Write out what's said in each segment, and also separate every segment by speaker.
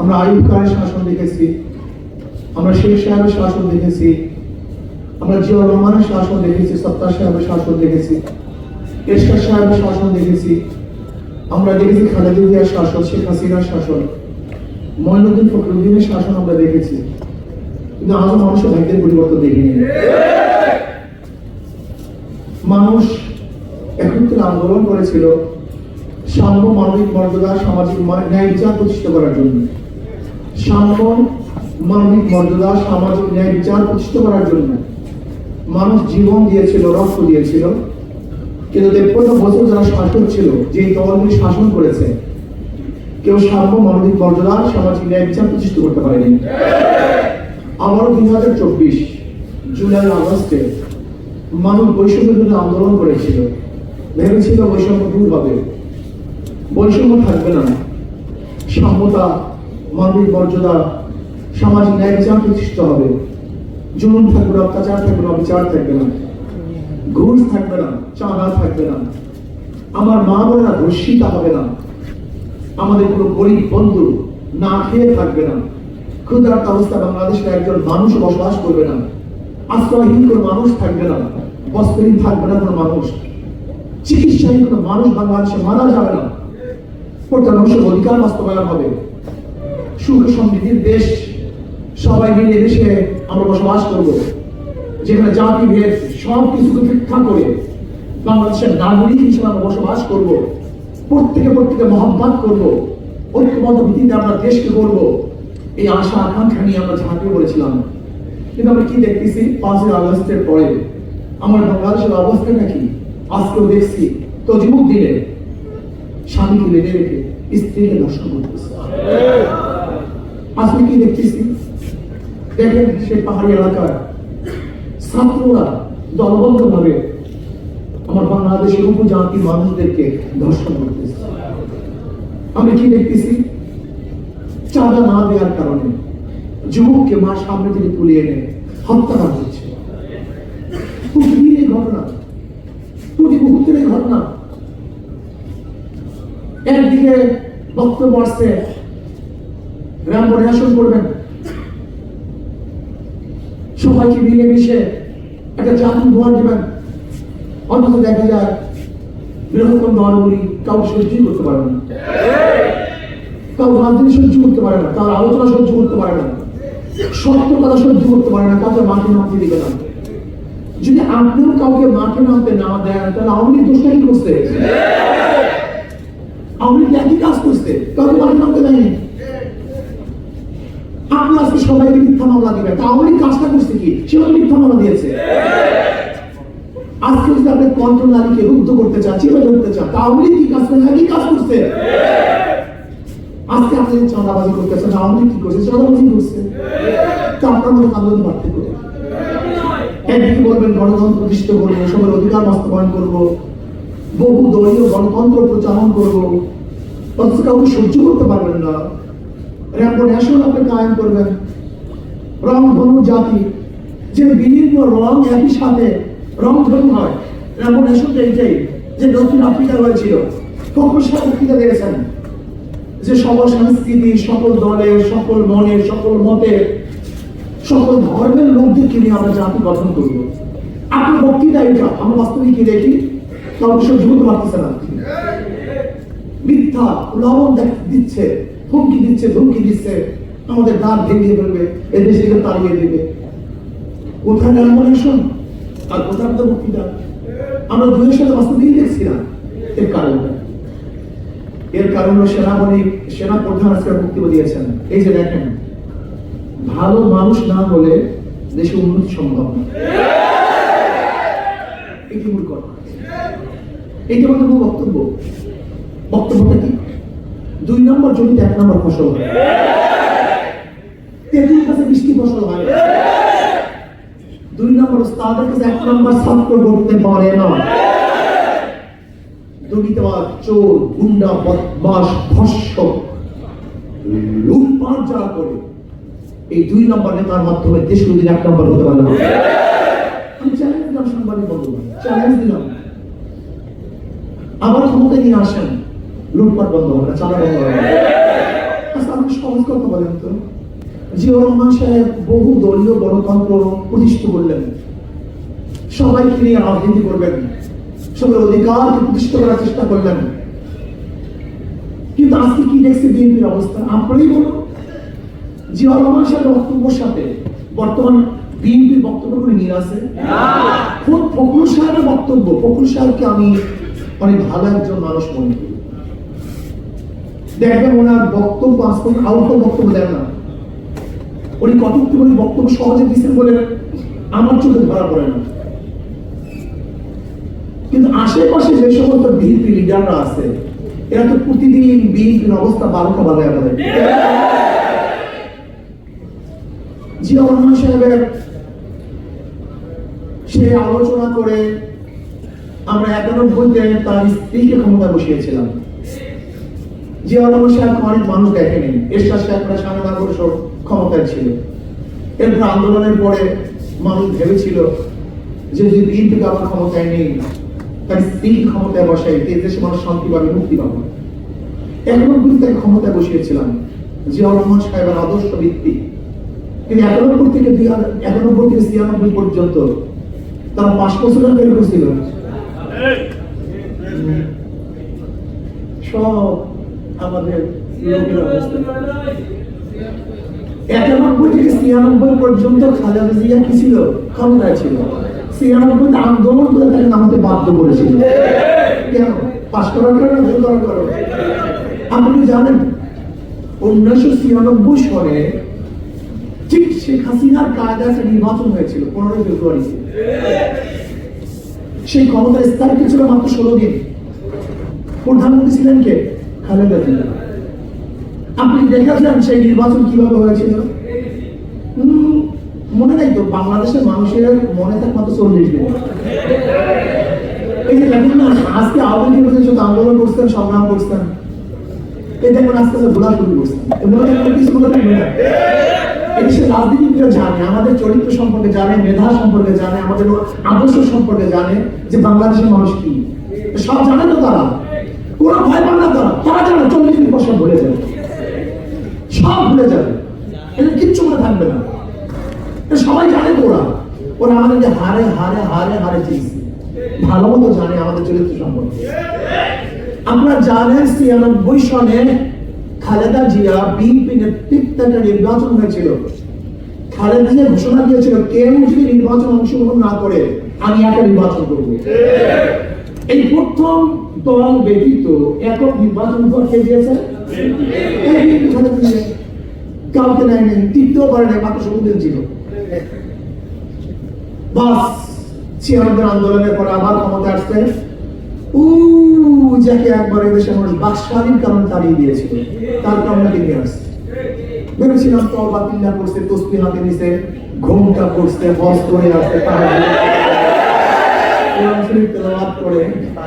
Speaker 1: আমরা আইব খানের শাসন দেখেছি, আমরা শেখ সাহেবের শাসন দেখেছি, আমরা জিয়াউর রহমানের শাসন দেখেছি, সত্তার সাহেবের শাসন দেখেছি, এরশাদ সাহেবের শাসন দেখেছি, আমরা দেখেছি খালেদা জিয়ার শাসন, শেখ হাসিনার শাসন ময়নুদ্দিন ফখরুদ্দিনের শাসন আমরা দেখেছি, কিন্তু আজও মানুষের ভাগ্যের পরিবর্তন দেখিনি। মানুষ একত্রে আন্দোলন করেছিল সাম্য মানবিক মর্যাদা সামাজিক ন্যায় বিচার প্রতিষ্ঠা করার জন্য। সাম্য মানবিক মর্যাদা সামাজিক ন্যায় বিচার প্রতিষ্ঠা করার জন্য। মানুষ জীবন দিয়েছিল, রক্ত দিয়েছিল। কিন্তু তেপ্পন্ন বছর যারা শাসক ছিল যে দলগুলি শাসন করেছে, কেউ সাম্য মানবিক মর্যাদা সামাজিক ন্যায় বিচার প্রতিষ্ঠা করতে পারেনি। আবারও দুই হাজার চব্বিশ জুলাই আগস্টে মানুষ বৈষম্যের বিরুদ্ধে আন্দোলন করেছিল। ভেবেছিল বৈষম্য দূর হবে। বৈষম্য থাকবে না। সাম্যতা, মানবিক মর্যাদা, সামাজিক ন্যায় বিচার প্রতিষ্ঠিত হবে। জুলুম থাকবে না, অত্যাচার থাকবে না, বিচার থাকবে না। ঘুষ থাকবে না, চাঁদা থাকবে না। আমার মা বোনেরা ধর্ষিতা হবে না। আমাদের কোনো গরিব বন্ধু না খেয়ে থাকবে না। ক্ষুদ্রার্ত অবস্থা বাংলাদেশে একজন মানুষ বসবাস করবে না। আশ্রয়হীন কোনো মানুষ থাকবে না। বস্ত্রহীন থাকবে না কোনো মানুষ। চিকিৎসাহীন কোনো মানুষ বাংলাদেশে মারা যাবে না। অধিকার বাস্তবায়ন হবে। সুখ সমৃদ্ধির দেশ, সবাই মিলে দেশে আমরা বসবাস করব। যেখানে জাতি ভেদ সব উপেক্ষা করে বাংলাদেশের নাগরিক হিসেবে আমরা বসবাস করব। প্রত্যেকে প্রত্যেকে মহব্বত করব। ঐক্যবদ্ধ ভিত্তিতে আমরা দেশকে গড়ব। এই আশা, আকাঙ্ক্ষা নিয়ে আমরা ঝাঁপিয়ে পড়েছিলাম। কিন্তু আমরা কি দেখতেছি? পাঁচই আগস্টের পরে। আমার বাংলাদেশের অবস্থাটা কি আজকেও দেখছি। তো যুবক দিনে স্বামীকে বেঁধে রেখে স্ত্রীকে দর্শন করতেছে। আজকে কি দেখতেছি দেখেন সেই পাহাড়ি এলাকার ছাত্ররা দলবদ্ধ ভাবে আমার বাংলাদেশের উপজাতি মানুষদেরকে ধর্ষণ করতেছে। আমি কি দেখতেছি চাঁদা না দেওয়ার কারণে যুবককে মা সামনে থেকে তুলে এনে হত্যা করা হচ্ছে। ঘটনা প্রতি মুহূর্তের ঘটনা একদিকে বক্তব্য আসছে। গ্রাম পরিদর্শন করবেন। সবাইকে মিলে মিশে একটা জাতি উপহার দেবেন। অন্তত দেখা যায় বৃহত্তম দলগুলি কাউকে সহ্যই করতে পারে না। কাউ রাজনীতি সহ্য করতে পারে না। কারোর আলোচনা সহ্য করতে পারে না। সত্য কথা সহ্য করতে পারে না, কাউকে মাঠে নামতে দিবে না। যদি আপনিও কাউকে মাঠে নামতে না দেন, তাহলে আওয়ামী লীগ দোষটা কি করছে? আওয়ামী একই কাজ করছে? কাউকে মাঠে নামতে দেয়নি আপনি আজকে সবাইকে মিথ্যা মামলা দিবেন তা আওয়ামী কাজটা করছে কি? সেও মিথ্যা মামলা দিয়েছে। আজকে যদি আপনি কন্ট্রোল নারীকে রুদ্ধ করতে চান চিপে ধরতে চান, তা আওয়ামী কি কাজ করে? একই কাজ করছে। আজকে আপনি চাঁদাবাজি করতেছেন আওয়ামী লীগ কি করছে? চাঁদাবাজি করছে। তা আপনার মধ্যে আন্দোলন করে একদিকে বলবেন গণতন্ত্র প্রতিষ্ঠা করব, সবার অধিকার বাস্তবায়ন করব বহু দলীয় গণতন্ত্র প্রচারণ করব। অথচ কাউকে সহ্য করতে পারবেন না। র্যাম্পো ন্যাশনাল আপনি কায়েম করবেন। রং, ধনু, জাতি, যে বিভিন্ন রং একই সাথে রং, ধনু হয় র্যাম্পো ন্যাশনাল এইটাই, যে দক্ষিণ আফ্রিকা হয়েছিল। তখন সে বক্তৃতা দিয়েছেন যে সকল সংস্কৃতি, সকল দলের সকল মনের সকল মতের সকল ধর্মের লোকদেরকে নিয়ে আমরা জাতি গঠন করব। আপনার বক্তৃতা এটা, আমরা বাস্তবে কি দেখি। না। মিথ্যা, লবণ দিচ্ছে, হুমকি দিচ্ছে ধুমকি দিচ্ছে। আমাদের দাঁত ভেঙে ফেলবে তাড়িয়ে দেবে। কোথায় রেমুনেশন আর কোথায় বক্তৃতা আমরা দুয়ের সাথে বাস্তবেই দেখছি না। এর কারণটা। এর কারণ হলো সেনাবাহিনী সেনা প্রধান আজকে বক্তব্য দিয়েছেন। এই যে দেখেন, ভালো মানুষ না হলে দেশে উন্নতি সম্ভব না। এটি আমাদের মূল বক্তব্য। বক্তব্যটা কি? দুই নম্বর জমিতে এক নম্বর ফসল তেঁতুল কাছে বৃষ্টি ফসল হয়। দুই নম্বর তাদের কাছে এক নম্বর ছাত্র করতে পারে না। দুর্নীতিবাদ চোর, গুন্ডা বদমাস ধর্ষক লুটপাট যারা করে, এই দুই নম্বর নেতার মাধ্যমে দেশ এক নম্বর হতে পারে না। আমি চ্যালেঞ্জ দিলাম সাংবাদিক বন্ধুগণ চ্যালেঞ্জ দিলাম। আবার ক্ষমতায় নিয়ে আসেন। লুটপাট বন্ধ হবে না চাঁদা বন্ধ হবে আচ্ছা, সহজ কথা বলেন তো। রহমান সাহেব বহু দলীয় গণতন্ত্র প্রতিষ্ঠা করলেন। সবাইকে নিয়ে রাজনীতি করবেন। সবার অধিকারকে প্রতিষ্ঠা করার চেষ্টা করলেন। কিন্তু আজকে কি দেখছে বিএনপির অবস্থা? আপনারই বলুন। জিয়াউর রহমান সাহেবের বক্তব্যের সাথে বর্তমান বিএনপির বক্তব্য কোনো মিল আছে? খোদ ফখরুল সাহেবের বক্তব্য ফখরুল সাহেবকে আমি অনেক ভালো একজন মানুষ মনে দেখবেন ওনার বক্তব্য আজকাল আউট বক্তব্য দেন না। উনি কতগুলো উনি বক্তব্য সহজে দিচ্ছেন বলে আমার চোখে ধরা পড়ে না। কিন্তু আশেপাশে যে সমস্ত বিএনপি লিডাররা আছে, এরা তো প্রতিদিন বিএনপির অবস্থা বারোটা বাজায় আমাদের জিয়া রহমান সাহেবের সে আলোচনা করে আমরা একানব্বইতে তার স্ত্রীকে ক্ষমতা বসিয়েছিলাম। জিয়া রহমান সাহেব অনেক মানুষ দেখেনি। এরশাদ সাহেব প্রায় সাড়ে নয় বছর ক্ষমতায় ছিল। এরপর আন্দোলনের পরে মানুষ ভেবেছিল যে যদি বিএনপিকে আবার ক্ষমতায় নেই, তার স্ত্রী ক্ষমতায় বসাই এই দেশে মানুষ শান্তি পাবে, মুক্তি পাবে। একানব্বই তাকে ক্ষমতায় বসিয়েছিলাম জিয়াউর রহমান সাহেবের আদর্শ ভিত্তি কিন্তু একানব্বই থেকে দুই একানব্বই থেকে ছিয়ানব্বই পর্যন্ত তার পাঁচ বছর বের করছিল সব আমাদের। একানব্বই থেকে ছিয়ানব্বই পর্যন্ত খালেদা জিয়া কি ছিল? ক্ষমতায় ছিল। ছিয়ানব্বই আন্দোলন করে তাকে নামাতে বাধ্য করেছিল। কেন? পাশ করার কারণে ভুল করার কারণে? আপনি জানেন, উনিশশো ছিয়ানব্বই সনে ঠিক শেখ হাসিনার কায়দা একটা নির্বাচন হয়েছিল, পনেরোই ফেব্রুয়ারি সেই ক্ষমতা স্থায়িত্ব ছিল মাত্র ষোলো দিন। প্রধানমন্ত্রী ছিলেন কে? খালেদা জিয়া আপনি দেখেছেন সেই নির্বাচন কীভাবে হয়েছিল? মনে নাই তো, বাংলাদেশের মানুষের মনে থাকে মাত্র চল্লিশ দিন। এই যে না, আজকে আওয়ামী লীগের আন্দোলন করছেন, সংগ্রাম করছেন, এই ভোলা করছেন। রাজনীতিবিদরা জানে, আমাদের চরিত্র সম্পর্কে জানে, মেধা সম্পর্কে জানে, আমাদের আদর্শ সম্পর্কে জানে যে বাংলাদেশের মানুষ কি। সব জানে তো তারা। কোনো ভয় পান না তারা তারা চল্লিশ দিন পর সব ভুলে যাবে সব ভুলে যাবে। কিচ্ছু মনে থাকবে না। সবাই জানে তো ওরা। ওরা আমাদেরকে হারে হারে হারে হারে চিনছে ভালো মতো জানে আমাদের চরিত্র সম্পর্কে আপনারা জানেন ছিয়ানব্বই সনে খালেদা জিয়া বিএনপি নেতৃত্বে নির্বাচন হয়েছিল। খালেদা জিয়া ঘোষণা দিয়েছিল কেউ যদি নির্বাচন অংশগ্রহণ না করে, আমি একটা নির্বাচন করব। এই প্রথম দল ব্যতীত একক নির্বাচন পর কে দিয়েছে। কাউকে নেয়নি তৃতীয়বার নেই মাত্র দিন ছিল। বাস, ছিয়ানব্বই আন্দোলনের আবার ক্ষমতা যাকে একবার কারণে তাড়িয়ে দিয়েছিল, তার কারণে তিনি আসছে। ভেবেছিলাম তো বাতিল্লা করছে, তসবি হাতে নিছে, ঘুমটা করছে করে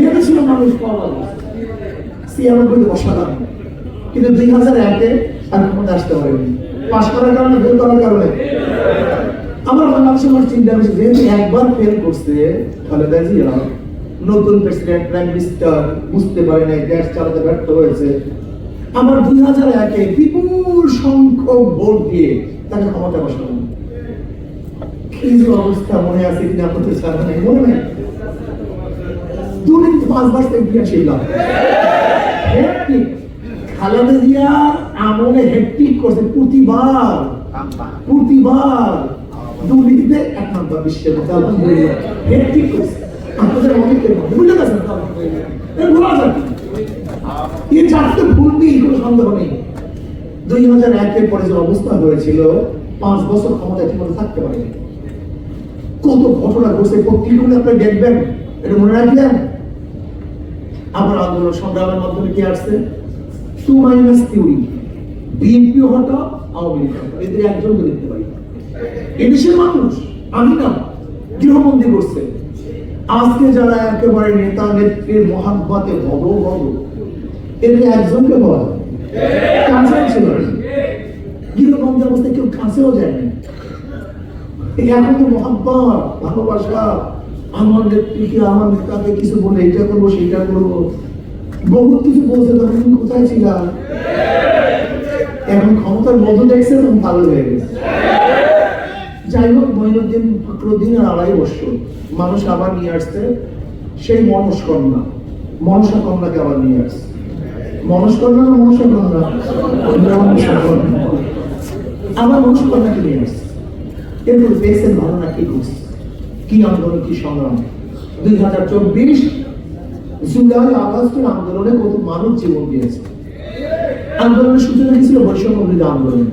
Speaker 1: ভেবেছিলাম মানুষ অসাধারণ। কিন্তু দুই হাজার একে আর ক্ষমতা আসতে পারেনি। করার কারণে, ভুল করার কারণে। আমার চিন্তা যেহেতু একবার ফেল করছে খালেদা জিয়া নতুন প্রেসিডেন্ট প্রাইম মিনিস্টার বুঝতে পারে নাই চালাতে ব্যর্থ হয়েছে। আমার দুই হাজার একে বিপুল সংখ্যক ভোট দিয়ে তাকে ক্ষমতা বসানো অবস্থা মনে আছে কিনা মনে নেই? দুর্নীতি পাঁচবার চ্যাম্পিয়ন ছিলাম হ্যাট্রিক খালেদা জিয়া আমলে হ্যাট্রিক করছে প্রতিবার। প্রতিবার। দুর্নীতিতে এক নম্বর বিশ্বের হ্যাট্রিক করছে। আপনাদের মধ্যে বুঝে গেছেন আলহামদুলিল্লাহ? যায় কি? এই কোনো সন্দেহ নেই। দুই হাজার একের পরে যে অবস্থা হয়েছিল, পাঁচ বছর ক্ষমতা ঠিকমতো থাকতে পারেনি। কত ঘটনা ঘটছে পত্রিকাগুলো আপনি দেখবেন। এটা মনে রাখলেন আবার আন্দোলন সংগ্রামের মাধ্যমে কি আসছে? Two minus theory. BNP Awami League এদের দেখতে এদেশের মানুষ, আমি না, গৃহবন্দী করছে। আজকে যারা একেবারে নেতা নেত্রীর মহাব্বাতে ভব ভব এদের একজনকে যায় কাছেও ছিল। গৃহবন্দী অবস্থায় কেউ কাছেও যায় না এই এখন তো মহাব্বত ভালোবাসা আমার নেত্রীকে আমার নেতাকে কিছু বলে, এটা করব, সেটা করব। বহু কিছু বলছে, তখন তুমি কোথায় ছিলা? এখন ক্ষমতা মমতার মধু দেখছে তখন পাগল হয়ে গেছে। যাই হোক মহিনুদ্দিন ফখরুদ্দিন আর আড়াই বছর মানুষ আবার নিয়ে আসছে, সেই মনস্কন্যা মনসা কন্যাকে আবার নিয়ে আসছে। মনস্কন্যা না মনসা কন্যা মনসা কন্যা আবার মনস্কন্যাকে নিয়ে আসছে। এরপর দেখছেন ঘটনা কি ঘটছে কি আন্দোলন, কি সংগ্রাম? দুই হাজার চব্বিশ জুলাই, আগস্টের আন্দোলনে কত মানুষ জীবন দিয়েছে। আন্দোলনের সূচনা ছিল? বৈষম্য বিরোধী আন্দোলন।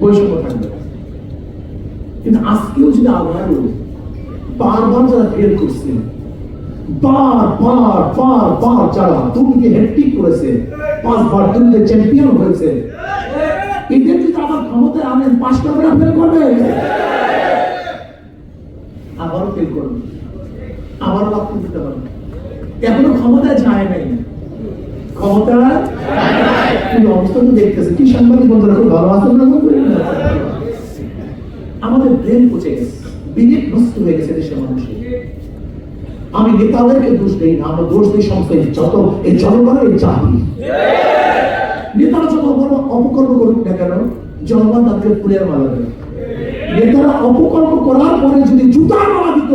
Speaker 1: বৈষম্য থাকবে। কিন্তু আজকেও যদি আবারও বারবার যারা ফেল করছে বার যারা দুর্নীতি হ্যাট্রিক করেছে, পাঁচবার দুর্নীতি চ্যাম্পিয়ন হয়েছে, এদের যদি আবার ক্ষমতায় আনেন, পাঁচটা করে ফেল করবে। আবারও ফেল করবে আবারও বাক্য দিতে পারবে এখনও ক্ষমতায় যায় নাই। ক্ষমতা কিন্তু অবস্থা দেখতেছে। কি সাংবাদিক ভালো আমাদের ব্রেন পচে হয়ে গেছে দেশের মানুষের। আমি নেতাদেরকে দোষ দেই না, আমরা দোষ দিই সমস্ত যত, এই জনগণের চাকরি নেতারা যত বড় অপকর্ম করুক না কেন, জনগণ তাদের ফুলের মালা দেবে। নেতারা অপকর্ম করার পরে যদি জুতার মালা দিত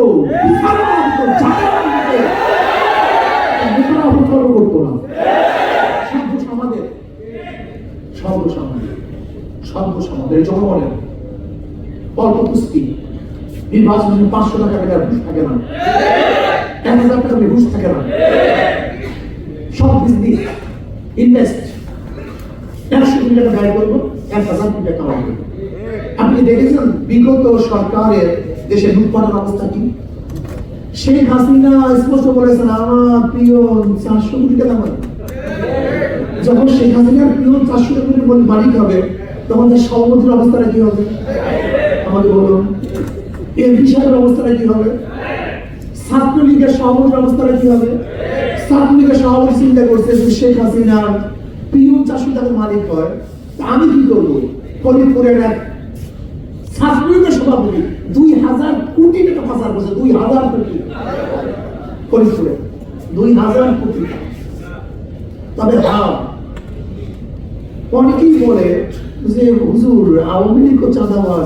Speaker 1: করতো না। সর্বস আমাদের। সর্বস পাঁচশো টাকা বেকার থাকে না, এক হাজার টাকা সব বিজনেস ইনভেস্ট একশো কোটি টাকা ব্যয় করব, এক হাজার কোটি টাকা আপনি দেখেছেন বিগত সরকারের দেশে লুটপাটের অবস্থা কি? শেখ হাসিনা স্পষ্ট বলেছেন, আমার প্রিয় চারশো কোটি টাকা মানে যখন শেখ হাসিনার প্রিয় চারশো কোটি বলে মালিক হবে তখন তার সভাপতির অবস্থাটা কি হবে? আমাকে বলুন এমপি সাহেবের অবস্থাটা কি হবে? ছাত্রলীগের সভাপতির অবস্থাটা কি হবে? ছাত্রলীগের সভাপতি চিন্তা করছে যে শেখ হাসিনা প্রিয় চারশো টাকার মালিক হয় আমি কি করব? ফরিদপুরের এক সভাপতি, দুই হাজার কোটি টাকা পাচার করছে, দুই হাজার কোটি। ফরিদপুরে, দুই হাজার কোটি তবে হ্যাঁ অনেকেই বলে যে হুজুর, আওয়ামী লীগ চাঁদাবাজ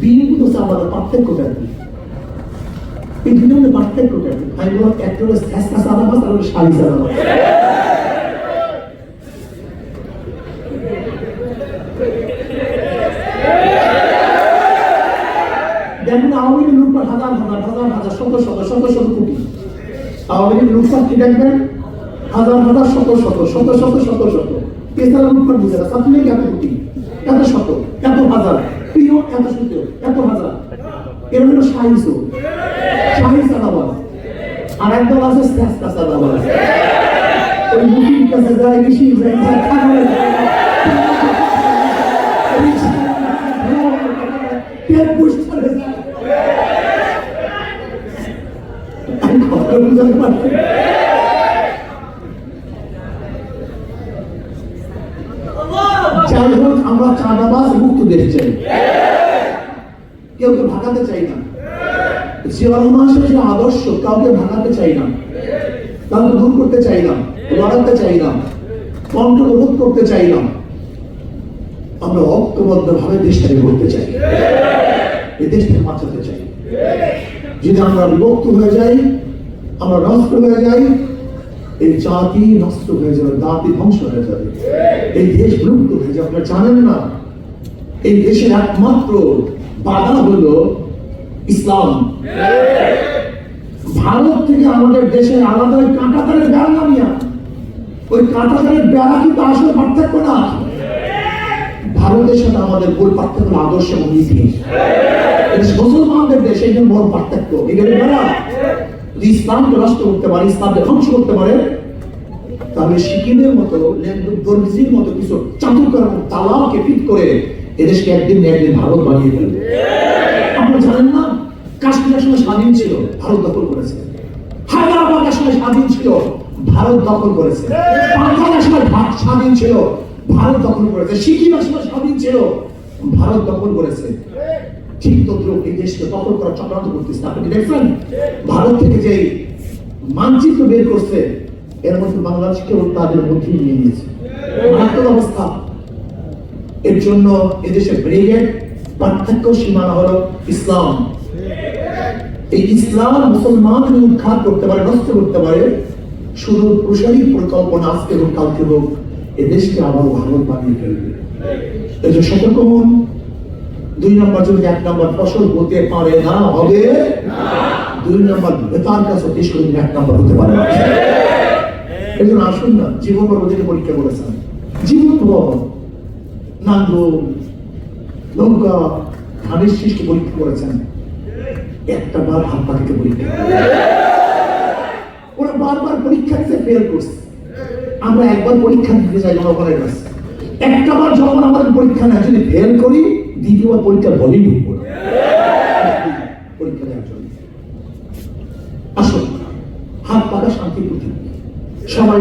Speaker 1: বিএনপি তো চাঁদাবাজ পার্থক্যটা কি এই দুটো মধ্যে পার্থক্যটা আমি বললাম একটা হলো চাঁদাবাজ আর হলো শাড়ি চাঁদাবাজ দেখুন আওয়ামী লীগ লুটপাট হাজার হাজার হাজার হাজার শত শত শত শত কোটি আওয়ামী লীগ লুটপাট কি দেখবেন হাজার হাজার শত শত শত শত শত শত এছাড়া লুটপাট বুঝে না ছাত্র এত কোটি এত শত এত হাজার প্রিয় এত শত এত হাজার এর হলো সাহিস সাহিস আলাবাদ আর একদল আছে শ্রেষ্ঠ আলাবাদ ওই মুখির কাছে যায় বেশি যায়, খাবার যায়। পেট পুষ করে যায়। আমি কথা বুঝতে পারছি না। যাই হোক আমরা চাঁদাবাজ মুক্ত দেশ চাই। কেউ কেউ ভাগাতে চাই না। জিয়া রহমানের যে আদর্শ, কাউকে ভাগাতে চাই না। কাউকে দূর করতে চাই না লড়াতে চাই না কণ্ঠরোধ করতে চাই না। আমরা ঐক্যবদ্ধ ভাবে দেশটাকে করতে চাই। এই দেশটাকে বাঁচাতে চাই। যদি আমরা বিভক্ত হয়ে যাই আমরা নষ্ট হয়ে যাই, এই জাতি নষ্ট হয়ে যাবে, জাতি ধ্বংস হয়ে যাবে। এই দেশ বিলুপ্ত হয়ে যাবে, আপনারা জানেন না? এই দেশের একমাত্র বাধা হলো ইসলাম। ভারত থেকে আমাদের দেশে আলাদা ওই কাঁটাতারের বেড়া নামিয়া ওই কাঁটাতারের বেড়া কিন্তু আসলে পার্থক্য না। ভারতের সাথে আমাদের মূল পার্থক্য আদর্শ এবং নীতি। মুসলমানদের দেশ বড় পার্থক্য। এখানে বেড়া। ইসলামকে নষ্ট করতে পারে, ইসলামকে ধ্বংস করতে পারে তাহলে সিকিমের মতো দর্জির মতো কিছু চাতুকার তালাকে ফিট করে এদেশকে একদিন একদিন ভারত বানিয়ে আপনারা জানেন না? কাশ্মীর স্বাধীন ছিল, ভারত দখল করেছে। হায়দ্রাবাদ সময় স্বাধীন ছিল, ভারত দখল করেছে। ভা- স্বাধীন ছিল, ভারত দখল করেছে। সিকিম সময় স্বাধীন ছিল, ভারত দখল করেছে। ঠিক তদ্রুপ এই দেশকে দখল করার চক্রান্ত করতেছে। আপনি দেখছেন? ভারত থেকে যে মানচিত্র বের করছে, এর মধ্যে বাংলাদেশকেও তাদের মধ্যে নিয়ে নিয়েছে। মারাত্মক অবস্থা। এর জন্য এদেশে ব্রিগেড পার্থক্য সীমানা হলো ইসলাম। এই ইসলাম মুসলমানকে উদ্ধার করতে পারে, নষ্ট করতে পারে, শুধু প্রসারী পরিকল্পনা আজকে হোক কালকে হোক, এদেশকে আবার ভারত বানিয়ে ফেলবে। এই যে সতর্ক হন। দুই নম্বর যদি এক নম্বর ফসল হতে পারে না, হবে দুই নম্বর বেতার কাছে দেশ কোনদিন এক নম্বর হতে পারে না। এই জন্য আসুন না, জীবন ওদেরকে পরীক্ষা করেছেন জীবন ধানের সৃষ্টি পরীক্ষা করেছেন। একটা বার হাত পাখিকে পরীক্ষা ওরা বারবার পরীক্ষা দিতে ফেল করছে। আমরা একবার পরীক্ষা দিতে চাই জনগণের কাছে একটা বার যখন আমাদের পরীক্ষা নেয় যদি ফেল করি দ্বিতীয়বার পরীক্ষা বলেই ঢুকবো না পরীক্ষা দেওয়ার জন্য আসল হাত পাকা শান্তি প্রতি সবাই